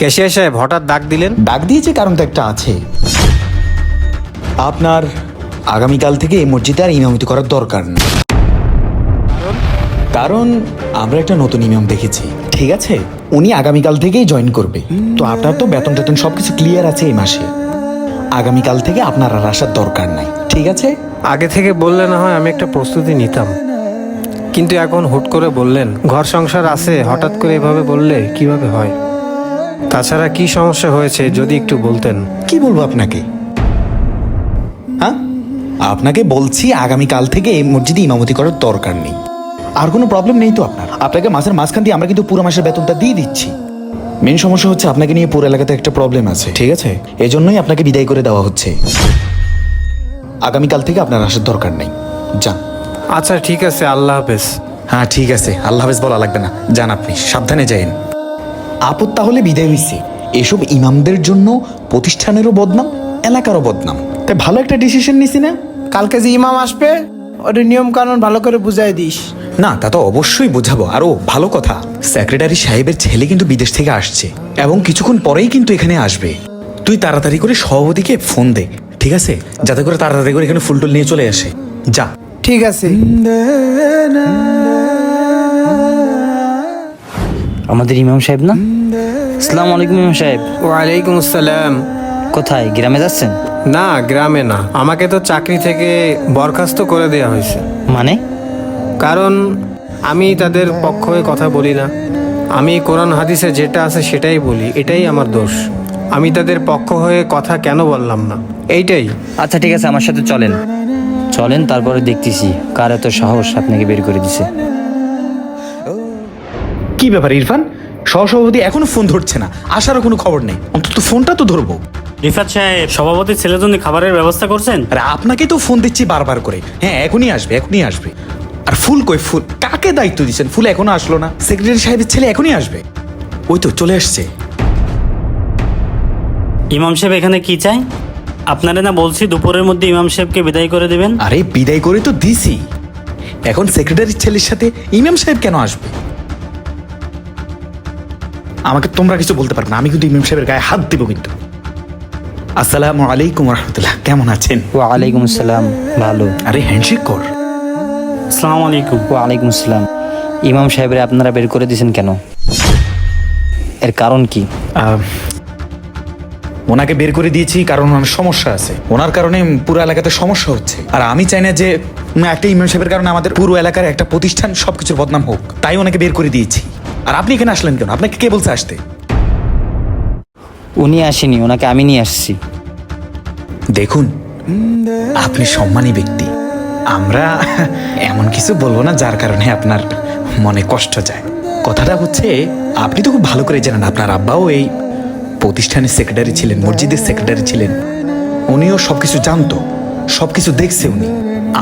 Cashier সাহেব হঠাৎ ডাক দিলেন? ডাক দিয়েছে কারণ তো একটা আছে। আপনার আগামীকাল থেকে এই মসজিদে আর ইমামতি করার দরকার নেই। কারণ? আমরা একটা নতুন ইমাম দেখেছি। ঠিক আছে? উনি আগামীকাল থেকেই জয়েন করবে। তো আপনার তো বেতন টেতন সব কিছু ক্লিয়ার আছে এই মাসে। আগামীকাল থেকে আপনার আর আসার দরকার নাই। ঠিক আছে? আগে থেকে বললে না হয় আমি একটা প্রস্তুতি নিতাম। কিন্তু এখন হুট করে বললেন ঘর সংসার আছে হঠাৎ করে এভাবে বললে কীভাবে হয়? তাছাড়া কি সমস্যা হয়েছে যদি একটু বলতেন? কি বলব আপনাকে? হ্যাঁ? আপনাকে বলছি আগামীকাল থেকে এই মসজিদে ইমামতি করার দরকার নেই। আর কোনো প্রবলেম নেই তো আপনার? আপনাকে মাসের মাঝখান দিয়ে আমরা কিন্তু পুরো মাসের বেতনটা দিয়ে দিচ্ছি। মেন সমস্যা হচ্ছে আপনাকে নিয়ে পুরো এলাকাতে একটা প্রবলেম আছে। ঠিক আছে? এই জন্যই আপনাকে বিদায় করে দেওয়া হচ্ছে। আগামীকাল থেকে আপনার আসার দরকার নেই। যান। আচ্ছা ঠিক আছে আল্লাহ হাফেজ। হ্যাঁ ঠিক আছে। আল্লাহ হাফেজ বলা লাগবে না। যান আপনি সাবধানে যাইন আপদ তাহলে বিদায় হইছে। এসব ইমামদের জন্য প্রতিষ্ঠানেরও বদনাম এলাকারও বদনাম। তাই ভালো একটা ডিসিশন নিছি না? কালকে যে ইমাম আসবে ওটা নিয়ম কানুন ভালো করে বুঝাই দিস। না তা তো অবশ্যই বোঝাবো। আরও ভালো কথা। সেক্রেটারি সাহেবের ছেলে কিন্তু বিদেশ থেকে আসছে এবং কিছুক্ষণ পরেই কিন্তু এখানে আসবে। তুই তাড়াতাড়ি করে সভাপতিকে ফোন দে ঠিক আছে? যাতে করে তাড়াতাড়ি করে এখানে ফুলটুল নিয়ে চলে আসে। যা। ঠিক আছে। আমাদের ইমাম সাহেব না? আসসালামু আলাইকুম ইমাম সাহেব। ওয়ালাইকুম আসসালাম। কোথায় গ্রামে যাচ্ছেন? না গ্রামে না। আমাকে তো চাকরি থেকে বরখাস্ত করে দেওয়া হয়েছে। মানে? কারণ আমি তাদের পক্ষ হয়ে কথা বলি না। আমি কোরআন হাদিসে যেটা আছে সেটাই বলি এটাই আমার দোষ। আমি তাদের পক্ষ হয়ে কথা কেন বললাম না? এইটাই। আচ্ছা ঠিক আছে আমার সাথে চলেন। চলেন তারপরে দেখতেছি কার এত সাহস আপনাকে বের করে দিছে। কি ব্যাপার ইরফান? সহসভাপতি এখনও ফোন ধরছে না। আসারও কোনো খবর নেই। অন্তত ফোনটা তো ধরবো। রিফাত সাহেব সভাপতির ছেলের জন্য খাবারের ব্যবস্থা করছেন? আরে আপনাকে তো ফোন দিচ্ছি বারবার করে। হ্যাঁ এখনই আসবে এখনই আসবে। আর ফুল কই ফুল? কাকে দায়িত্ব দিচ্ছেন? ফুল এখনও আসলো না। সেক্রেটারি সাহেবের ছেলে এখনই আসবে। ওই তো চলে আসছে। ইমাম সাহেব এখানে কি চাই আপনারা না বলছি দুপুরের মধ্যে ইমাম সাহেবকে বিদায় করে দেবেন? আরে বিদায় করে তো দিছি। এখন সেক্রেটারির ছেলের সাথে ইমাম সাহেব কেন আসবে? আমাকে তোমরা কিছু বলতে পারবে না। আমি কিন্তু ইমাম সাহেবের গায়ে হাত দিব কিন্তু। আসসালামু আলাইকুম রহমতুল্লাহ কেমন আছেন? ওয়ালাইকুম আসসালাম। ভালো। আরে হ্যান্ডশেক কর। আসসালামু আলাইকুম। ওয়ালাইকুম আসসালাম। ইমাম সাহেবের আপনারা বের করে দিয়েছেন কেন? এর কারণ কি? আহ, ওনাকে বের করে দিয়েছি কারণ ওনার সমস্যা আছে। ওনার কারণে পুরো এলাকাতে সমস্যা হচ্ছে। আর আমি চাই না যে একটা ইমাম সাহেবের কারণে আমাদের পুরো এলাকার একটা প্রতিষ্ঠান সবকিছুর বদনাম হোক। তাই ওনাকে বের করে দিয়েছি। আর আপনি এখানে আসলেন কেন? আপনাকে কে বলছে আসতে? উনি আসেনি ওনাকে আমি নিয়ে আসছি। দেখুন আপনি সম্মানী ব্যক্তি। আমরা এমন কিছু বলব না যার কারণে আপনার মনে কষ্ট যায়। কথাটা হচ্ছে আপনি তো খুব ভালো করে জানেন আপনার আব্বাও এই প্রতিষ্ঠানের সেক্রেটারি ছিলেন মসজিদের সেক্রেটারি ছিলেন। উনিও সবকিছু জানতো সবকিছু দেখছে উনি।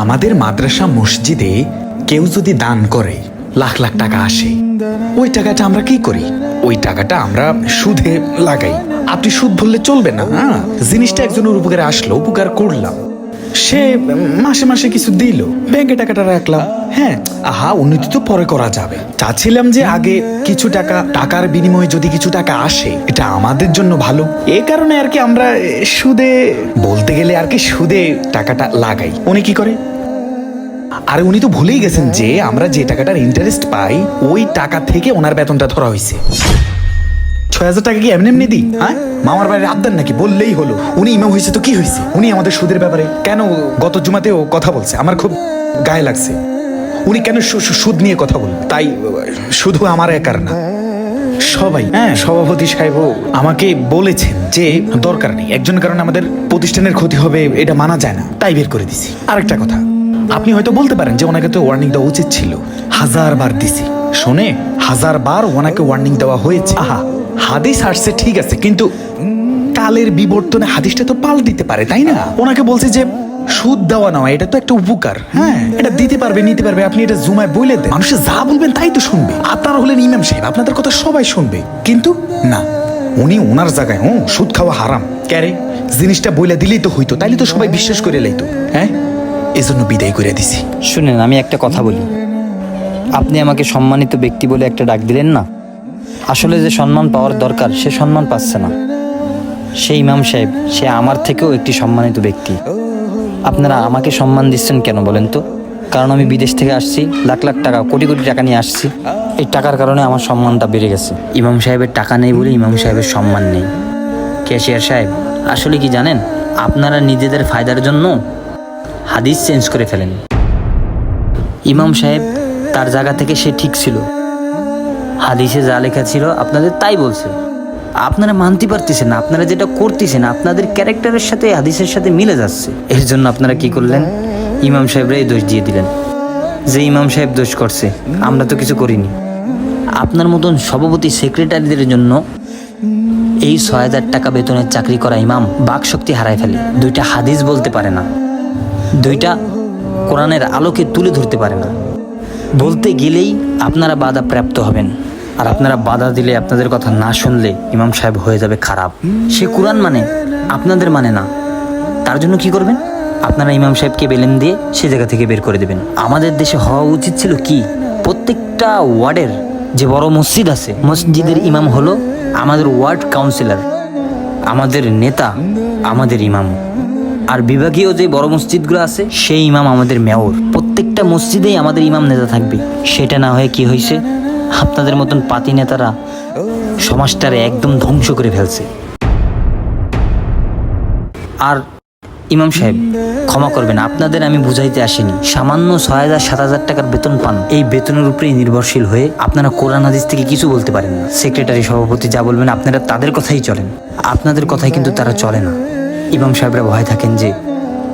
আমাদের মাদ্রাসা মসজিদে কেউ যদি দান করে লাখ লাখ টাকা আসে। ওই টাকাটা আমরা কি করি? ওই টাকাটা আমরা সুদে লাগাই। আপনি সুদ বললে চলবে না হ্যাঁ? জিনিসটা একজনের উপকারে আসলো, উপকার করলাম। সে মাসে মাসে কিছু দিল, ব্যাংকে টাকাটা রাখলাম। হ্যাঁ আহা, উন্নতি তো পরে করা যাবে। চাচ্ছিলাম যে আগে কিছু টাকা, টাকার বিনিময়ে যদি কিছু টাকা আসে, এটা আমাদের জন্য ভালো। এ কারণে আর কি আমরা সুদে, বলতে গেলে আর কি সুদে টাকাটা লাগাই। উনি কি করে? আর উনি তো ভুলেই গেছেন যে আমরা যে টাকাটার ইন্টারেস্ট পাই, ওই টাকা থেকে ওনার বেতনটা ধরা হয়েছে। ছয় হাজার টাকা কি এমনি এমনি দিই? হ্যাঁ? মামার বাড়ির আবদার নাকি? বললেই হলো। উনি হয়েছে তো কি হয়েছে? উনি আমাদের সুদের ব্যাপারে কেন গত জুমাতেও কথা বলছে? আমার খুব গায়ে লাগছে। উনি কেন সুদ নিয়ে কথা বলবে? তাই, শুধু আমার একার না। সবাই হ্যাঁ? সভাপতি সাহেবও আমাকে বলেছেন যে দরকার নেই। একজন কারণে আমাদের প্রতিষ্ঠানের ক্ষতি হবে, এটা মানা যায় না। তাই বের করে দিছি। আরেকটা কথা। আপনি হয়তো বলতে পারেন যে ওনাকে তো ওয়ার্নিং দেওয়া উচিত ছিল। হাজার বার দিছি। শোনে হাজার বার ওনাকে ওয়ার্নিং দেওয়া হয়েছে। আহা হাদিস আসছে ঠিক আছে কিন্তু কালের বিবর্তনে হাদিসটা তো পাল দিতে পারে তাই না? ওনাকে বলছে যে সুদ দেওয়া নেওয়া এটা তো একটা উপকার। হ্যাঁ এটা দিতে পারবে নিতে পারবে আপনি এটা জুমায় বলে দেন। মানুষে যা বলবেন তাই তো শুনবে। আপনারা হলেন ইমাম সাহেব আপনাদের কথা সবাই শুনবে। কিন্তু না উনি ওনার জায়গায় হুম সুদ খাওয়া হারাম। ক্যারে জিনিসটা বইলে দিলেই তো হইতো তাইলে তো সবাই বিশ্বাস করে লাইতো। হ্যাঁ? এজন্য বিদায় করে দিছি। শুনেন, আমি একটা কথা বলি। আপনি আমাকে সম্মানিত ব্যক্তি বলে একটা ডাক দিলেন না? আসলে যে সম্মান পাওয়ার দরকার, সে সম্মান পাচ্ছে না। সে ইমাম সাহেব, সে আমার থেকেও একটি সম্মানিত ব্যক্তি। আপনারা আমাকে সম্মান দিচ্ছেন কেন বলেন তো? কারণ আমি বিদেশ থেকে আসছি, লাখ লাখ টাকা, কোটি কোটি টাকা নিয়ে আসছি। এই টাকার কারণে আমার সম্মানটা বেড়ে গেছে। ইমাম সাহেবের টাকা নেই বলে ইমাম সাহেবের সম্মান নেই। ক্যাশিয়ার সাহেব, আসলে কি জানেন? আপনারা নিজেদের ফায়দার জন্য হাদিস চেঞ্জ করে ফেলেন। ইমাম সাহেব তার জায়গা থেকে সে ঠিক ছিল। হাদিসে যা লেখা ছিল আপনাদের তাই বলছে। আপনারা মানতে পারতেছেন আপনারা যেটা করতেছেন, আপনাদের ক্যারেক্টারের সাথে, হাদিসের সাথে মিলে যাচ্ছে। এর জন্য আপনারা কি করলেন? ইমাম সাহেবরাই দোষ দিয়ে দিলেন। যে ইমাম সাহেব দোষ করছে, আমরা তো কিছু করিনি। আপনার মতন সভাপতি সেক্রেটারিদের জন্য এই ছয় হাজার টাকা বেতনের চাকরি করা ইমাম বাকশক্তি হারায় ফেলে। দুইটা হাদিস বলতে পারে না। দুইটা কোরআনের আলোকে তুলে ধরতে পারে না। বলতে গেলেই আপনারা বাধা প্রাপ্ত হবেন। আর আপনারা বাধা দিলে আপনাদের কথা না শুনলে ইমাম সাহেব হয়ে যাবে খারাপ। সে কোরআন মানে আপনাদের মানে না। তার জন্য কি করবেন? আপনারা ইমাম সাহেবকে বেলেন দিয়ে সে জায়গা থেকে বের করে দেবেন। আমাদের দেশে হওয়া উচিত ছিল কি? প্রত্যেকটা ওয়ার্ডের যে বড় মসজিদ আছে, মসজিদের ইমাম হলো আমাদের ওয়ার্ড কাউন্সিলর। আমাদের নেতা, আমাদের ইমাম। আর বিভাগীয় যে বড় মসজিদগুলো আছে, সেই ইমাম আমাদের মেয়র। প্রত্যেকটা মসজিদেই আমাদের ইমাম নেতা থাকবে। সেটা না হয়ে কি হয়েছে? আপনাদের মতন পাতি নেতারা সমাজটারে একদম ধ্বংস করে ফেলছে। আর ইমাম সাহেব, ক্ষমা করবেন, আপনাদের আমি বুঝাইতে আসিনি। সামান্য ছয় হাজার, সাত হাজার টাকার বেতন পান। এই বেতনের উপরেই নির্ভরশীল হয়ে আপনারা কোরআন, হাদিস থেকে কিছু বলতে পারেন না। সেক্রেটারি, সভাপতি যা বলবেন, আপনারা তাদের কথাই চলেন। আপনাদের কথাই কিন্তু তারা চলে না। ইমাম সাহেবরা ভয় থাকেন যে,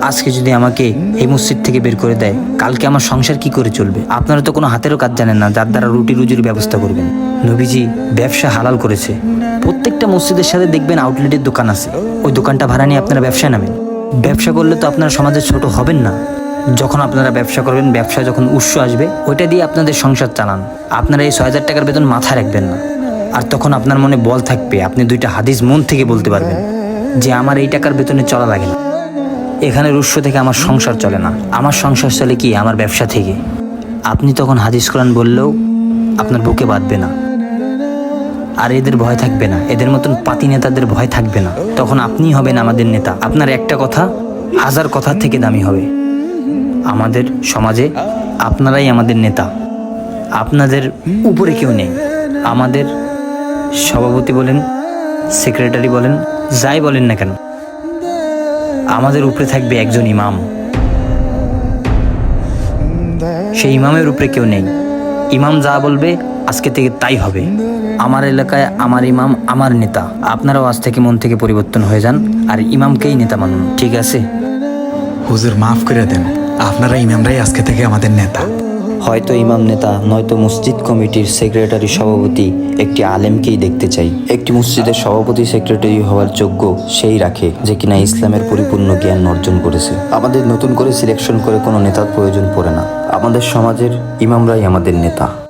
আজকে যদি আমাকে এই মসজিদ থেকে বের করে দেয়, কালকে আমার সংসার কি করে চলবে? আপনারা তো কোনো হাতেরও কাজ জানেন না, যার দ্বারা রুটি রুজির ব্যবস্থা করবেন। নবীজি ব্যবসা হালাল করেছে। প্রত্যেকটা মসজিদের সাথে দেখবেন আউটলেটের দোকান আছে। ওই দোকানটা ভাড়া নিয়ে আপনারা ব্যবসা নামেন। ব্যবসা করলে তো আপনারা সমাজে ছোট হবেন না। যখন আপনারা ব্যবসা করবেন, ব্যবসা যখন উৎস আসবে, ওইটা দিয়ে আপনাদের সংসার চালান। আপনারা এই ছয় হাজার টাকার বেতন মাথায় রাখবেন না। আর তখন আপনার মনে বল থাকবে, আপনি দুইটা হাদিস মন থেকে বলতে পারবেন। যে আমার এই টাকার বেতনে চলা লাগে না। এখানের উৎস থেকে আমার সংসার চলে না। আমার সংসার চলে কি? আমার ব্যবসা থেকে। আপনি তখন হাদিস কোরআন বললেও আপনার বুকে বাঁধবে না। আর এদের ভয় থাকবে না। এদের মতন পাতি নেতাদের ভয় থাকবে না। তখন আপনিই হবেন আমাদের নেতা। আপনার একটা কথা, হাজার কথা থেকে দামি হবে। আমাদের সমাজে আপনারাই আমাদের নেতা। আপনাদের উপরে কেউ নেই। আমাদের সভাপতি বলেন, সেক্রেটারি বলেন যাই বলেন না কেন, আমাদের উপরে থাকবে একজন ইমাম। সেই ইমামের উপরে কেউ নেই। ইমাম যা বলবে, আজকে থেকে তাই হবে। আমার এলাকায় আমার ইমাম, আমার নেতা। আপনারাও আজ থেকে মন থেকে পরিবর্তন হয়ে যান, আর ইমামকেই নেতা মানুন, ঠিক আছে? হুজুর, মাফ করে দেন। আপনারা ইমামরাই আজকে থেকে আমাদের নেতা। হয়তো ইমাম নেতা, নয়তো মসজিদ কমিটির সেক্রেটারি সভাপতি একটি আলেমকেই দেখতে চাই। একটি মসজিদের সভাপতি, সেক্রেটারি হওয়ার যোগ্য সেই রাখে যে কিনা ইসলামের পরিপূর্ণ জ্ঞান অর্জন করেছে। আমাদের নতুন করে সিলেকশন করে কোনো নেতার প্রয়োজন পড়ে না। আমাদের সমাজের ইমামরাই আমাদের নেতা।